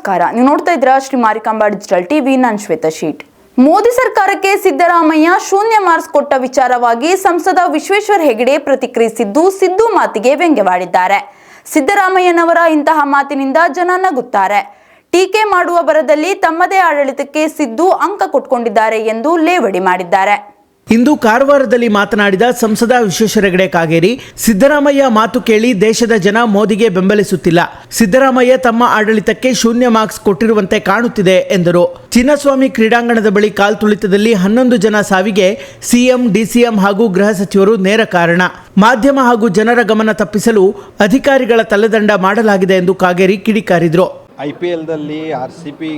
ನಮಸ್ಕಾರ. ನೀವು ನೋಡ್ತಾ ಇದ್ರ ಶ್ರೀ ಮಾರಿಕಾಂಬಾ ಡಿಜಿಟಲ್ ಟಿವಿ, ನಾನು ಶ್ವೇತಾ ಶೀಟ್. ಮೋದಿ ಸರ್ಕಾರಕ್ಕೆ ಸಿದ್ದರಾಮಯ್ಯ ಶೂನ್ಯ ಮಾರ್ಕ್ಸ್ ಕೊಟ್ಟ ವಿಚಾರವಾಗಿ ಸಂಸದ ವಿಶ್ವೇಶ್ವರ ಹೆಗಡೆ ಪ್ರತಿಕ್ರಿಯಿಸಿದ್ದು ಸಿದ್ದು ಮಾತಿಗೆ ವ್ಯಂಗ್ಯವಾಡಿದ್ದಾರೆ. ಸಿದ್ದರಾಮಯ್ಯನವರ ಇಂತಹ ಮಾತಿನಿಂದ ಜನ ನಗುತ್ತಾರೆ. ಟೀಕೆ ಮಾಡುವ ಬರದಲ್ಲಿ ತಮ್ಮದೇ ಆಡಳಿತಕ್ಕೆ ಸಿದ್ದು ಅಂಕ ಕೊಟ್ಕೊಂಡಿದ್ದಾರೆ ಎಂದು ಲೇವಡಿ ಮಾಡಿದ್ದಾರೆ. ಇಂದು ಕಾರವಾರದಲ್ಲಿ ಮಾತನಾಡಿದ ಸಂಸದ ವಿಶ್ವೇಶ್ವರ ಹೆಗಡೆ ಕಾಗೇರಿ, ಸಿದ್ದರಾಮಯ್ಯ ಮಾತು ಕೇಳಿ ದೇಶದ ಜನ ಮೋದಿಗೆ ಬೆಂಬಲಿಸುತ್ತಿಲ್ಲ. ಸಿದ್ದರಾಮಯ್ಯ ತಮ್ಮ ಆಡಳಿತಕ್ಕೆ ಶೂನ್ಯ ಮಾರ್ಕ್ಸ್ ಕೊಟ್ಟಿರುವಂತೆ ಕಾಣುತ್ತಿದೆ ಎಂದರು. ಚಿನ್ನಸ್ವಾಮಿ ಕ್ರೀಡಾಂಗಣದ ಬಳಿ ಕಾಲ್ತುಳಿತದಲ್ಲಿ ಹನ್ನೊಂದು ಜನ ಸಾವಿಗೆ ಸಿಎಂ, ಡಿಸಿಎಂ ಹಾಗೂ ಗೃಹ ಸಚಿವರು ನೇರ ಕಾರಣ. ಮಾಧ್ಯಮ ಹಾಗೂ ಜನರ ಗಮನ ತಪ್ಪಿಸಲು ಅಧಿಕಾರಿಗಳ ತಲೆದಂಡ ಮಾಡಲಾಗಿದೆ ಎಂದು ಕಾಗೇರಿ ಕಿಡಿಕಾರಿದರು. ಐ ಪಿ ಎಲ್ದಲ್ಲಿ ಆರ್ ಸಿ ಪಿ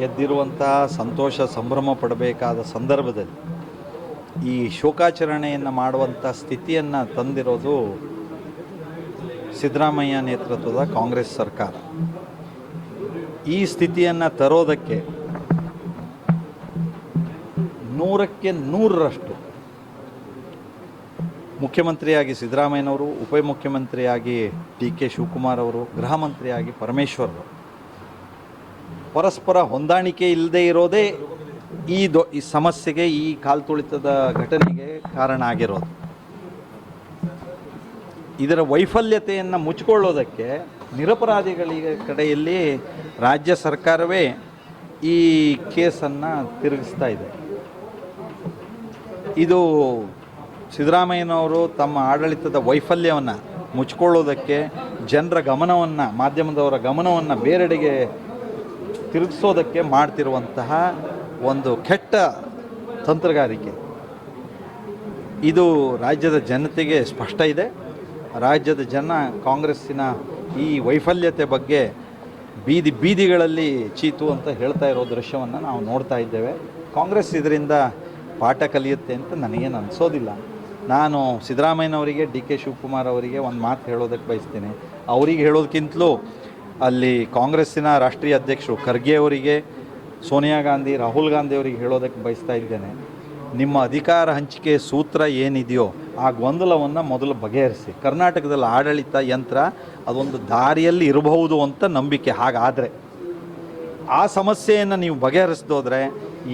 ಗೆದ್ದಿರುವಂತಹ ಸಂತೋಷ ಸಂಭ್ರಮ ಪಡಬೇಕಾದ ಸಂದರ್ಭದಲ್ಲಿ ಈ ಶೋಕಾಚರಣೆಯನ್ನು ಮಾಡುವಂಥ ಸ್ಥಿತಿಯನ್ನು ತಂದಿರೋದು ಸಿದ್ದರಾಮಯ್ಯ ನೇತೃತ್ವದ ಕಾಂಗ್ರೆಸ್ ಸರ್ಕಾರ. ಈ ಸ್ಥಿತಿಯನ್ನು ತರೋದಕ್ಕೆ ನೂರಕ್ಕೆ ನೂರರಷ್ಟು ಮುಖ್ಯಮಂತ್ರಿಯಾಗಿ ಸಿದ್ದರಾಮಯ್ಯನವರು, ಉಪಮುಖ್ಯಮಂತ್ರಿಯಾಗಿ ಡಿ ಕೆ ಶಿವಕುಮಾರ್ ಅವರು, ಗೃಹ ಮಂತ್ರಿಯಾಗಿ ಪರಮೇಶ್ವರ್ ಪರಸ್ಪರ ಹೊಂದಾಣಿಕೆ ಇಲ್ಲದೆ ಇರೋದೇ ಈ ದೊ, ಈ ಸಮಸ್ಯೆಗೆ, ಈ ಕಾಲ್ತುಳಿತದ ಘಟನೆಗೆ ಕಾರಣ ಆಗಿರೋದು. ಇದರ ವೈಫಲ್ಯತೆಯನ್ನು ಮುಚ್ಚಿಕೊಳ್ಳೋದಕ್ಕೆ ನಿರಪರಾಧಿಗಳಿಗೆ ಕಡೆಯಲ್ಲಿ ರಾಜ್ಯ ಸರ್ಕಾರವೇ ಈ ಕೇಸನ್ನು ತಿರುಗಿಸ್ತಾ ಇದೆ. ಇದು ಸಿದ್ದರಾಮಯ್ಯನವರು ತಮ್ಮ ಆಡಳಿತದ ವೈಫಲ್ಯವನ್ನು ಮುಚ್ಕೊಳ್ಳೋದಕ್ಕೆ ಜನರ ಗಮನವನ್ನು, ಮಾಧ್ಯಮದವರ ಗಮನವನ್ನು ಬೇರೆಡೆಗೆ ತಿರುಗಿಸೋದಕ್ಕೆ ಮಾಡ್ತಿರುವಂತಹ ಒಂದು ಕೆಟ್ಟ ತಂತ್ರಗಾರಿಕೆ. ಇದು ರಾಜ್ಯದ ಜನತೆಗೆ ಸ್ಪಷ್ಟ ಇದೆ. ರಾಜ್ಯದ ಜನ ಕಾಂಗ್ರೆಸ್ಸಿನ ಈ ವೈಫಲ್ಯತೆ ಬಗ್ಗೆ ಬೀದಿ ಬೀದಿಗಳಲ್ಲಿ ಚೀತು ಅಂತ ಹೇಳ್ತಾ ಇರೋ ದೃಶ್ಯವನ್ನು ನಾವು ನೋಡ್ತಾ ಇದ್ದೇವೆ. ಕಾಂಗ್ರೆಸ್ ಇದರಿಂದ ಪಾಠ ಕಲಿಯುತ್ತೆ ಅಂತ ನನಗೇನು ಅನಿಸೋದಿಲ್ಲ. ನಾನು ಸಿದ್ದರಾಮಯ್ಯನವರಿಗೆ, ಡಿ ಕೆ ಶಿವಕುಮಾರ್ ಅವರಿಗೆ ಒಂದು ಮಾತು ಹೇಳೋದಕ್ಕೆ ಬಯಸ್ತೀನಿ. ಅವರಿಗೆ ಹೇಳೋದಕ್ಕಿಂತಲೂ ಅಲ್ಲಿ ಕಾಂಗ್ರೆಸ್ಸಿನ ರಾಷ್ಟ್ರೀಯ ಅಧ್ಯಕ್ಷರು ಖರ್ಗೆ ಅವರಿಗೆ ಸೋನಿಯಾ ಗಾಂಧಿ, ರಾಹುಲ್ ಗಾಂಧಿ ಅವರಿಗೆ ಹೇಳೋದಕ್ಕೆ ಬಯಸ್ತಾ ಇದ್ದೇನೆ. ನಿಮ್ಮ ಅಧಿಕಾರ ಹಂಚಿಕೆ ಸೂತ್ರ ಏನಿದೆಯೋ ಆ ಗೊಂದಲವನ್ನು ಮೊದಲು ಬಗೆಹರಿಸಿ. ಕರ್ನಾಟಕದಲ್ಲಿ ಆಡಳಿತ ಯಂತ್ರ ಅದೊಂದು ದಾರಿಯಲ್ಲಿ ಇರಬಹುದು ಅಂತ ನಂಬಿಕೆ. ಹಾಗಾದರೆ ಆ ಸಮಸ್ಯೆಯನ್ನು ನೀವು ಬಗೆಹರಿಸ್ದೋದ್ರೆ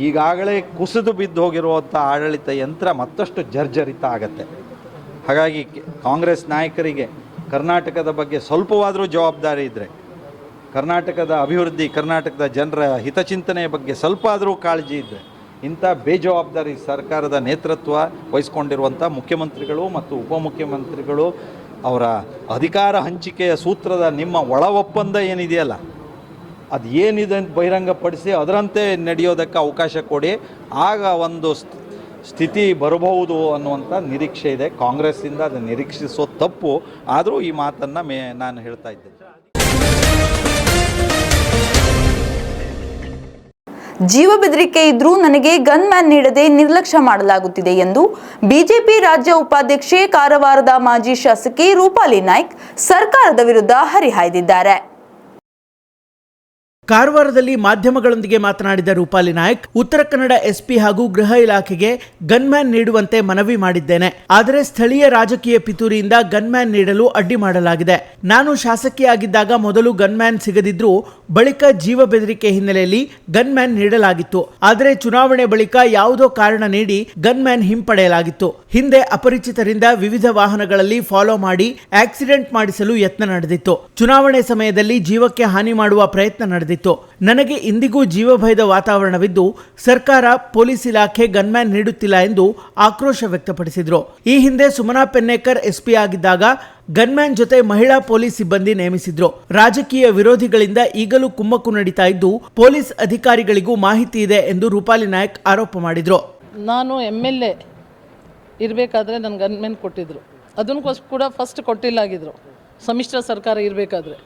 ಈಗಾಗಲೇ ಕುಸಿದು ಬಿದ್ದು ಹೋಗಿರುವಂಥ ಆಡಳಿತ ಯಂತ್ರ ಮತ್ತಷ್ಟು ಜರ್ಜರಿತ ಆಗತ್ತೆ. ಹಾಗಾಗಿ ಕಾಂಗ್ರೆಸ್ ನಾಯಕರಿಗೆ ಕರ್ನಾಟಕದ ಬಗ್ಗೆ ಸ್ವಲ್ಪವಾದರೂ ಜವಾಬ್ದಾರಿ ಇದ್ದರೆ ಕರ್ನಾಟಕದ ಅಭಿವೃದ್ಧಿ, ಕರ್ನಾಟಕದ ಜನರ ಹಿತಚಿಂತನೆಯ ಬಗ್ಗೆ ಸ್ವಲ್ಪ ಆದರೂ ಕಾಳಜಿ ಇದ್ದರೆ ಇಂಥ ಬೇಜವಾಬ್ದಾರಿ ಸರ್ಕಾರದ ನೇತೃತ್ವ ವಹಿಸ್ಕೊಂಡಿರುವಂಥ ಮುಖ್ಯಮಂತ್ರಿಗಳು ಮತ್ತು ಉಪಮುಖ್ಯಮಂತ್ರಿಗಳು ಅವರ ಅಧಿಕಾರ ಹಂಚಿಕೆಯ ಸೂತ್ರದ ನಿಮ್ಮ ಒಳ ಒಪ್ಪಂದ ಏನಿದೆಯಲ್ಲ ಅದು ಏನಿದೆ ಅಂತ ಬಹಿರಂಗಪಡಿಸಿ ಅದರಂತೆ ನಡೆಯೋದಕ್ಕೆ ಅವಕಾಶ ಕೊಡಿ. ಆಗ ಒಂದು ಸ್ಥಿತಿ ಬರಬಹುದು ಅನ್ನುವಂಥ ನಿರೀಕ್ಷೆ ಇದೆ. ಕಾಂಗ್ರೆಸ್ಸಿಂದ ಅದನ್ನು ನಿರೀಕ್ಷಿಸೋ ತಪ್ಪು. ಆದರೂ ಈ ಮಾತನ್ನು ಮೇ ನಾನು ಹೇಳ್ತಾ ಇದ್ದೇನೆ. ಜೀವ ಬೆದರಿಕೆ ಇದ್ರೂ ನನಗೆ ಗನ್ ಮ್ಯಾನ್ ನೀಡದೆ ನಿರ್ಲಕ್ಷ್ಯ ಮಾಡಲಾಗುತ್ತಿದೆ ಎಂದು ಬಿಜೆಪಿ ರಾಜ್ಯ ಉಪಾಧ್ಯಕ್ಷೆ ಕಾರವಾರದ ಮಾಜಿ ಶಾಸಕಿ ರೂಪಾಲಿ ನಾಯ್ಕ್ ಸರ್ಕಾರದ ವಿರುದ್ಧ ಹರಿಹಾಯ್ದಿದ್ದಾರೆ. ಕಾರವಾರದಲ್ಲಿ ಮಾಧ್ಯಮಗಳೊಂದಿಗೆ ಮಾತನಾಡಿದ ರೂಪಾಲಿ ನಾಯಕ್, ಉತ್ತರ ಕನ್ನಡ ಎಸ್ಪಿ ಹಾಗೂ ಗೃಹ ಇಲಾಖೆಗೆ ಗನ್ಮ್ಯಾನ್ ನೀಡುವಂತೆ ಮನವಿ ಮಾಡಿದ್ದೇನೆ. ಆದರೆ ಸ್ಥಳೀಯ ರಾಜಕೀಯ ಪಿತೂರಿಯಿಂದ ಗನ್ಮ್ಯಾನ್ ನೀಡಲು ಅಡ್ಡಿ ಮಾಡಲಾಗಿದೆ. ನಾನು ಶಾಸಕಿಯಾಗಿದ್ದಾಗ ಮೊದಲು ಗನ್ಮ್ಯಾನ್ ಸಿಗದಿದ್ರೂ ಬಳಿಕ ಜೀವ ಬೆದರಿಕೆ ಹಿನ್ನೆಲೆಯಲ್ಲಿ ಗನ್ಮ್ಯಾನ್ ನೀಡಲಾಗಿತ್ತು. ಆದರೆ ಚುನಾವಣೆ ಬಳಿಕ ಯಾವುದೋ ಕಾರಣ ನೀಡಿ ಗನ್ಮ್ಯಾನ್ ಹಿಂಪಡೆಯಲಾಗಿತ್ತು. ಹಿಂದೆ ಅಪರಿಚಿತರಿಂದ ವಿವಿಧ ವಾಹನಗಳಲ್ಲಿ ಫಾಲೋ ಮಾಡಿ ಆಕ್ಸಿಡೆಂಟ್ ಮಾಡಿಸಲು ಯತ್ನ ನಡೆದಿತ್ತು. ಚುನಾವಣೆ ಸಮಯದಲ್ಲಿ ಜೀವಕ್ಕೆ ಹಾನಿ ಮಾಡುವ ಪ್ರಯತ್ನ ನಡೆದಿತ್ತು. ನನಗೆ ಇಂದಿಗೂ ಜೀವಭಯದ ವಾತಾವರಣವಿದ್ದು, ಸರ್ಕಾರ, ಪೊಲೀಸ್ ಇಲಾಖೆ ಗನ್ಮ್ಯಾನ್ ನೀಡುತ್ತಿಲ್ಲ ಎಂದು ಆಕ್ರೋಶ ವ್ಯಕ್ತಪಡಿಸಿದ್ರು. ಈ ಹಿಂದೆ ಸುಮನಾ ಪೆನ್ನೇಕರ್ ಎಸ್ಪಿ ಆಗಿದ್ದಾಗ ಗನ್ಮ್ಯಾನ್ ಜೊತೆ ಮಹಿಳಾ ಪೊಲೀಸ್ ಸಿಬ್ಬಂದಿ ನೇಮಿಸಿದ್ರು. ರಾಜಕೀಯ ವಿರೋಧಿಗಳಿಂದ ಈಗಲೂ ಕುಮ್ಮಕ್ಕು ನಡೀತಾ ಇದ್ದು, ಪೊಲೀಸ್ ಅಧಿಕಾರಿಗಳಿಗೂ ಮಾಹಿತಿ ಇದೆ ಎಂದು ರೂಪಾಲಿ ನಾಯಕ್ ಆರೋಪ ಮಾಡಿದ್ರು. ನಾನು ಎಂ ಎಲ್ ಎ ಇರಬೇಕಾದ್ರೆ ನನ್ನ ಗನ್ಮ್ಯಾನ್ ಕೊಟ್ಟಿದ್ರು. ಅದನ್ನು ಕೂಡ ಫಸ್ಟ್ ಕೊಟ್ಟಿಲ್ಲ ಆಗಿದ್ರು ಸಮ್ಮಿಶ್ರ ಸರ್ಕಾರ ಇರಬೇಕಾದ್ರೆ.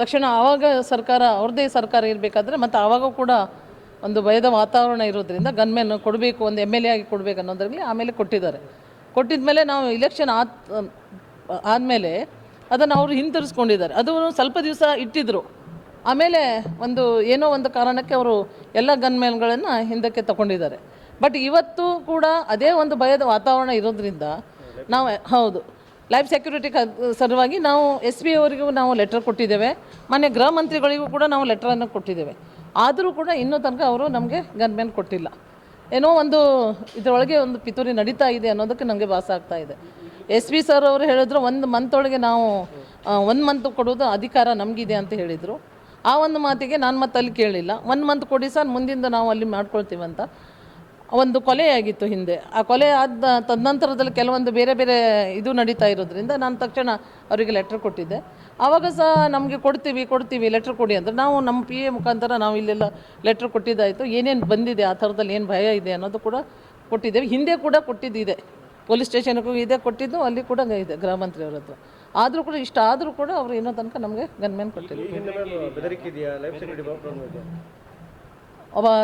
ತಕ್ಷಣ ಆವಾಗ ಸರ್ಕಾರ, ಅವ್ರದ್ದೇ ಸರ್ಕಾರ ಇರಬೇಕಾದ್ರೆ ಮತ್ತು ಆವಾಗ ಕೂಡ ಒಂದು ಭಯದ ವಾತಾವರಣ ಇರೋದ್ರಿಂದ ಗನ್ಮೆನ್ ಕೊಡಬೇಕು, ಒಂದು ಎಂ ಎಲ್ ಎ ಆಗಿ ಕೊಡಬೇಕು ಅನ್ನೋದ್ರಲ್ಲಿ ಆಮೇಲೆ ಕೊಟ್ಟಿದ್ದಾರೆ. ಕೊಟ್ಟಿದ್ಮೇಲೆ ನಾವು ಇಲೆಕ್ಷನ್ ಆದ, ಆದಮೇಲೆ ಅದನ್ನು ಅವರು ಹಿಂತಿರಿಸ್ಕೊಂಡಿದ್ದಾರೆ. ಅದು ಸ್ವಲ್ಪ ದಿವಸ ಇಟ್ಟಿದ್ದರು ಆಮೇಲೆ ಒಂದು ಏನೋ ಒಂದು ಕಾರಣಕ್ಕೆ ಅವರು ಎಲ್ಲ ಗನ್ಮೆನ್ಗಳನ್ನು ಹಿಂದಕ್ಕೆ ತಗೊಂಡಿದ್ದಾರೆ. ಬಟ್ ಇವತ್ತು ಕೂಡ ಅದೇ ಒಂದು ಭಯದ ವಾತಾವರಣ ಇರೋದ್ರಿಂದ ನಾವು, ಹೌದು. ಲೈಫ್ ಸೆಕ್ಯೂರಿಟಿ ಸಲುವಾಗಿ ನಾವು ಎಸ್ ಬಿ ಅವರಿಗೂ ನಾವು ಲೆಟರ್ ಕೊಟ್ಟಿದ್ದೇವೆ. ಮೊನ್ನೆ ಗೃಹ ಮಂತ್ರಿಗಳಿಗೂ ಕೂಡ ನಾವು ಲೆಟ್ರನ್ನು ಕೊಟ್ಟಿದ್ದೇವೆ. ಆದರೂ ಕೂಡ ಇನ್ನೂ ತನಕ ಅವರು ನಮಗೆ ಗನ್ಮ್ಯಾನ್ ಕೊಟ್ಟಿಲ್ಲ. ಏನೋ ಒಂದು ಇದರೊಳಗೆ ಒಂದು ಪಿತೂರಿ ನಡೀತಾ ಇದೆ ಅನ್ನೋದಕ್ಕೆ ನನಗೆ ಭಾಸ ಆಗ್ತಾ ಇದೆ. ಎಸ್ ಬಿ ಸರ್ ಅವರು ಹೇಳಿದ್ರು, ಒಂದು ಮಂತ್ ಒಳಗೆ ನಾವು ಒಂದು ಮಂತ್ ಕೊಡೋದು ಅಧಿಕಾರ ನಮಗಿದೆ ಅಂತ ಹೇಳಿದರು. ಆ ಒಂದು ಮಾತಿಗೆ ನಾನು ಮತ್ತೆ ಅಲ್ಲಿ ಕೇಳಿಲ್ಲ. ಒಂದು ಮಂತ್ ಕೊಡಿ ಸರ್, ಮುಂದಿಂದ ನಾವು ಅಲ್ಲಿ ಮಾಡ್ಕೊಳ್ತೀವಂತ ಒಂದು ಕೊಲೆಯಾಗಿತ್ತು ಹಿಂದೆ. ಆ ಕೊಲೆ ಆದ ತದನಂತರದಲ್ಲಿ ಕೆಲವೊಂದು ಬೇರೆ ಬೇರೆ ಇದು ನಡೀತಾ ಇರೋದ್ರಿಂದ ನಾನು ತಕ್ಷಣ ಅವರಿಗೆ ಲೆಟ್ರ್ ಕೊಟ್ಟಿದ್ದೆ. ಆವಾಗ ಸಹ ನಮಗೆ ಕೊಡ್ತೀವಿ ಕೊಡ್ತೀವಿ ಲೆಟ್ರ್ ಕೊಡಿ ಅಂತ. ನಾವು ನಮ್ಮ ಪಿ ಎ ಮುಖಾಂತರ ನಾವು ಇಲ್ಲೆಲ್ಲ ಲೆಟ್ರ್ ಕೊಟ್ಟಿದ್ದಾಯಿತು. ಏನೇನು ಬಂದಿದೆ, ಆ ಥರದಲ್ಲಿ ಏನು ಭಯ ಇದೆ ಅನ್ನೋದು ಕೂಡ ಕೊಟ್ಟಿದ್ದೇವೆ. ಹಿಂದೆ ಕೂಡ ಕೊಟ್ಟಿದ್ದಿದೆ. ಪೊಲೀಸ್ ಸ್ಟೇಷನ್ಗೂ ಇದೆ ಕೊಟ್ಟಿದ್ದು, ಅಲ್ಲಿ ಕೂಡ ಇದೆ ಗೃಹ ಮಂತ್ರಿ ಅವ್ರ ಹತ್ರ. ಆದರೂ ಕೂಡ ಇಷ್ಟ ಆದರೂ ಕೂಡ ಅವರು ಇನ್ನೂ ತನಕ ನಮಗೆ ಗನ್ಮ್ಯಾನ್ ಕೊಟ್ಟಿಲ್ಲ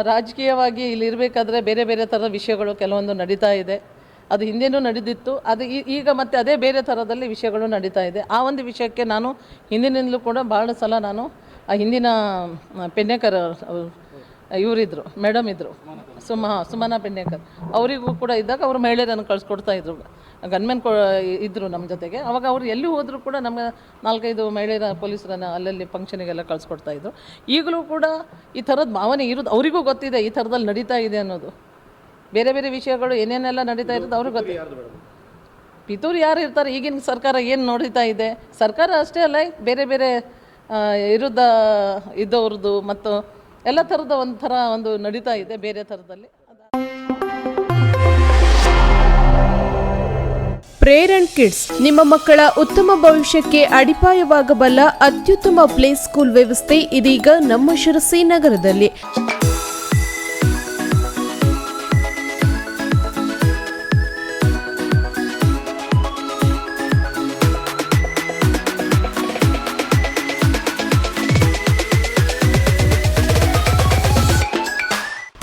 ರಾಜಕೀಯವಾಗಿ ಇಲ್ಲಿ ಇರಬೇಕಾದ್ರೆ ಬೇರೆ ಬೇರೆ ಥರದ ವಿಷಯಗಳು ಕೆಲವೊಂದು ನಡೀತಾ ಇದೆ. ಅದು ಹಿಂದೆನೂ ನಡೆದಿತ್ತು. ಅದು ಈಗ ಮತ್ತೆ ಅದೇ ಬೇರೆ ಥರದಲ್ಲಿ ವಿಷಯಗಳು ನಡೀತಾ ಇದೆ. ಆ ಒಂದು ವಿಷಯಕ್ಕೆ ನಾನು ಹಿಂದಿನಿಂದಲೂ ಕೂಡ ಭಾಳ ಸಲ ನಾನು ಆ ಹಿಂದಿನ ಪೆನ್ನೇಕರ ಇವರಿದ್ದರು ಮೇಡಮ್ ಇದ್ದರು ಸುಮ, ಸುಮನಾ ಪೆನ್ನೇಕರ್ ಅವರಿಗೂ ಕೂಡ ಇದ್ದಾಗ ಅವರು ಮಹಿಳೆಯರನ್ನು ಕಳಿಸ್ಕೊಡ್ತಾ ಇದ್ರು. ಗನ್ಮೆನ್ ಕೊ ಇದ್ದರು ನಮ್ಮ ಜೊತೆಗೆ. ಅವಾಗ ಅವರು ಎಲ್ಲಿ ಹೋದರೂ ಕೂಡ ನಮ್ಮ ನಾಲ್ಕೈದು ಮಹಿಳೆಯರ ಪೊಲೀಸರನ್ನು ಅಲ್ಲಲ್ಲಿ ಫಂಕ್ಷನಿಗೆಲ್ಲ ಕಳಿಸ್ಕೊಡ್ತಾ ಇದ್ರು. ಈಗಲೂ ಕೂಡ ಈ ಥರದ ಭಾವನೆ ಇರೋದು ಅವರಿಗೂ ಗೊತ್ತಿದೆ ಈ ಥರದಲ್ಲಿ ನಡೀತಾ ಇದೆ ಅನ್ನೋದು. ಬೇರೆ ಬೇರೆ ವಿಷಯಗಳು ಏನೇನೆಲ್ಲ ನಡೀತಾ ಇರೋದು ಅವ್ರಿಗೆ ಗೊತ್ತಿದೆ. ಪಿತೂರು ಯಾರು ಇರ್ತಾರೆ? ಈಗಿನ ಸರ್ಕಾರ ಏನು ನೋಡಿತಾ ಇದೆ? ಸರ್ಕಾರ ಅಷ್ಟೇ ಅಲ್ಲ, ಬೇರೆ ಬೇರೆ ಇರೋದ ವಿರುದ್ಧ ಇದ್ದವ್ರದ್ದು ಮತ್ತು ಎಲ್ಲ ಥರದ ಒಂಥರ ಒಂದು ನಡೀತಾ ಇದೆ, ಬೇರೆ ಥರದಲ್ಲಿ ಪ್ರೇರಣ್ ಕಿಡ್ಸ್ ನಿಮ್ಮ ಮಕ್ಕಳ ಉತ್ತಮ ಭವಿಷ್ಯಕ್ಕೆ ಅಡಿಪಾಯವಾಗಬಲ್ಲ ಅತ್ಯುತ್ತಮ ಪ್ಲೇ ಸ್ಕೂಲ್ ವ್ಯವಸ್ಥೆ ಇದೀಗ ನಮ್ಮ ಶಿರಸಿ ನಗರದಲ್ಲಿ.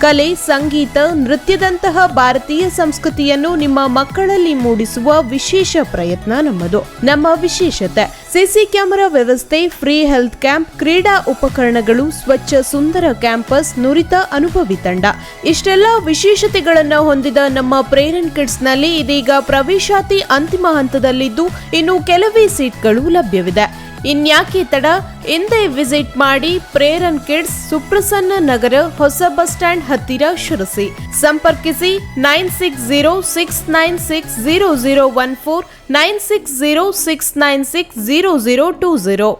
ಕಲೆ ಸಂಗೀತ ನೃತ್ಯದಂತಹ ಭಾರತೀಯ ಸಂಸ್ಕೃತಿಯನ್ನು ನಿಮ್ಮ ಮಕ್ಕಳಲ್ಲಿ ಮೂಡಿಸುವ ವಿಶೇಷ ಪ್ರಯತ್ನ ನಮ್ಮದು. ನಮ್ಮ ವಿಶೇಷತೆ ಸಿಸಿ ಕ್ಯಾಮೆರಾ ವ್ಯವಸ್ಥೆ, ಫ್ರೀ ಹೆಲ್ತ್ ಕ್ಯಾಂಪ್, ಕ್ರೀಡಾ ಉಪಕರಣಗಳು, ಸ್ವಚ್ಛ ಸುಂದರ ಕ್ಯಾಂಪಸ್, ನುರಿತ ಅನುಭವಿ ತಂಡ. ಇಷ್ಟೆಲ್ಲ ವಿಶೇಷತೆಗಳನ್ನು ಹೊಂದಿದ ನಮ್ಮ ಪ್ರೇರನ್ ಕಿಡ್ಸ್ನಲ್ಲಿ ಇದೀಗ ಪ್ರವೇಶಾತಿ ಅಂತಿಮ ಹಂತದಲ್ಲಿದ್ದು ಇನ್ನು ಕೆಲವೇ ಸೀಟ್ಗಳು ಲಭ್ಯವಿದೆ. ಇನ್ಯಾಕೆ ತಡ? ಎಂದೇ ವಿಸಿಟ್ ಮಾಡಿ ಪ್ರೇರನ್ ಕಿಡ್ಸ್ ಸುಪ್ರಸನ್ನ ನಗರ ಹೊಸ ಬಸ್ ಸ್ಟ್ಯಾಂಡ್ ಹತ್ತಿರ ಶಿರಸಿ. ಸಂಪರ್ಕಿಸಿ nine six zero six nine six zero zero one four, nine six zero six nine six zero zero two zero